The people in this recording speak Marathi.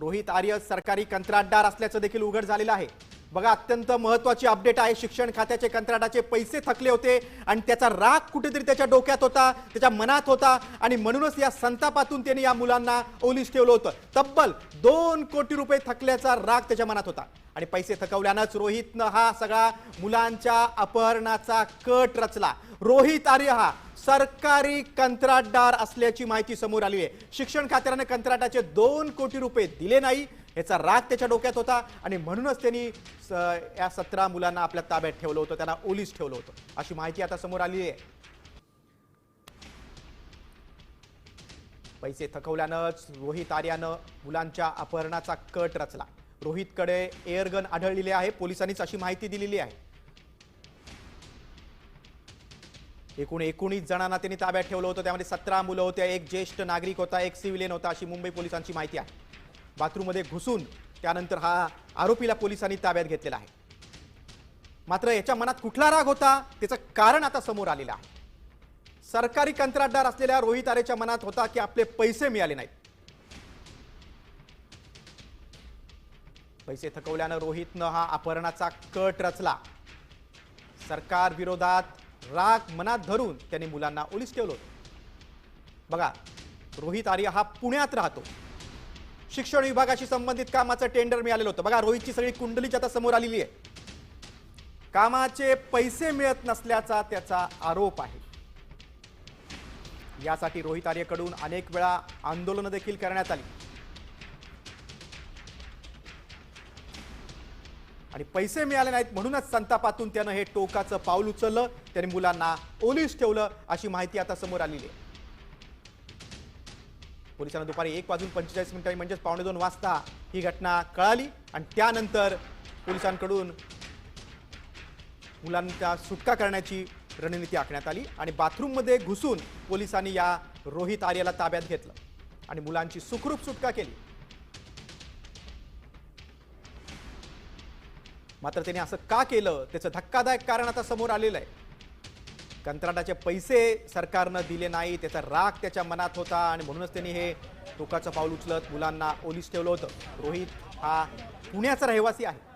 रोहित आर्य सरकारी कंत्राटदार असल्याचं देखील उघड झालेलं आहे. बघा अत्यंत महत्वाची अपडेट आहे शिक्षण खात्याचे कंत्राटाचे पैसे थकले होते आणि त्याचा राग कुठेतरी त्याच्या डोक्यात होता त्याच्या मनात होता आणि म्हणूनच या संतापातून त्याने या मुलांना ओलीस ठेवलं होतं. तब्बल दोन कोटी रुपये थकल्याचा राग त्याच्या मनात होता. आणि पैसे थकवल्यानंच रोहितनं हा सगळा मुलांच्या अपहरणाचा कट रचला. रोहित आर्य हा सरकारी कंत्राटदार असल्याची माहिती समोर आली आहे. शिक्षण खात्याने कंत्राटाचे दोन कोटी रुपये दिले नाही याचा राग त्याच्या डोक्यात होता आणि म्हणूनच त्यांनी या सतरा मुलांना आपल्या ताब्यात ठेवलं होतं त्यांना ओलीस ठेवलं होतं. अशी माहिती आता समोर आली आहे. पैसे थकवल्यानंच रोहित आर्यानं मुलांच्या अपहरणाचा कट रचला. रोहितकडे एअरगन आढळलेले आहे पोलिसांनीच अशी माहिती दिलेली आहे. एकूण एकोणीस जणांना त्यांनी ताब्यात ठेवलं होतं. त्यामध्ये सतरा मुलं होत्या एक ज्येष्ठ नागरिक होता एक सिव्हिलियन होता अशी मुंबई पोलिसांची माहिती आहे. बाथरूममध्ये घुसून त्यानंतर हा आरोपीला पोलिसांनी ताब्यात घेतलेला आहे. मात्र याच्या मनात कुठला राग होता? त्याचं कारण आता समोर आलेलं आहे. सरकारी कंत्राटदार असलेल्या रोहित आरेच्या मनात होता की आपले पैसे मिळाले नाहीत. पैसे थकवल्यानं रोहितनं हा अपहरणाचा कट रचला. सरकार विरोधात राग मनात धरून त्यांनी मुलांना ओलीस ठेवलं होतं. बघा रोहित आर्य हा पुण्यात राहतो. शिक्षण विभागाशी संबंधित कामाचं टेंडर मिळालेलं होतं. बघा रोहितची सगळी कुंडलीच आता समोर आलेली आहे. कामाचे पैसे मिळत नसल्याचा त्याचा आरोप आहे. यासाठी रोहित आर्यकडून अनेक वेळा आंदोलनं देखील करण्यात आली. आणि पैसे मिळाले नाहीत म्हणूनच संतापातून त्यानं हे टोकाचं पाऊल उचललं. त्याने मुलांना ओलीस ठेवलं अशी माहिती आता समोर आलेली आहे. पोलिसांना दुपारी एक वाजून पंचेचाळीस मिनिटांनी म्हणजेच पावणे दोन वाजता ही घटना कळाली आणि त्यानंतर पोलिसांकडून मुलांचा सुटका करण्याची रणनीती आखण्यात आली आणि बाथरूममध्ये घुसून पोलिसांनी या रोहित आर्याला ताब्यात घेतलं आणि मुलांची सुखरूप सुटका केली. मात्र त्याने असं का केलं? त्याचं धक्कादायक कारण आता समोर आलेलं आहे. कंत्राटाचे पैसे सरकारनं दिले नाही त्याचा राग त्याच्या मनात होता आणि म्हणूनच त्यांनी हे टोकाचं पाऊल उचलत मुलांना ओलीस ठेवलं होतं. रोहित हा पुण्याचा रहिवासी आहे.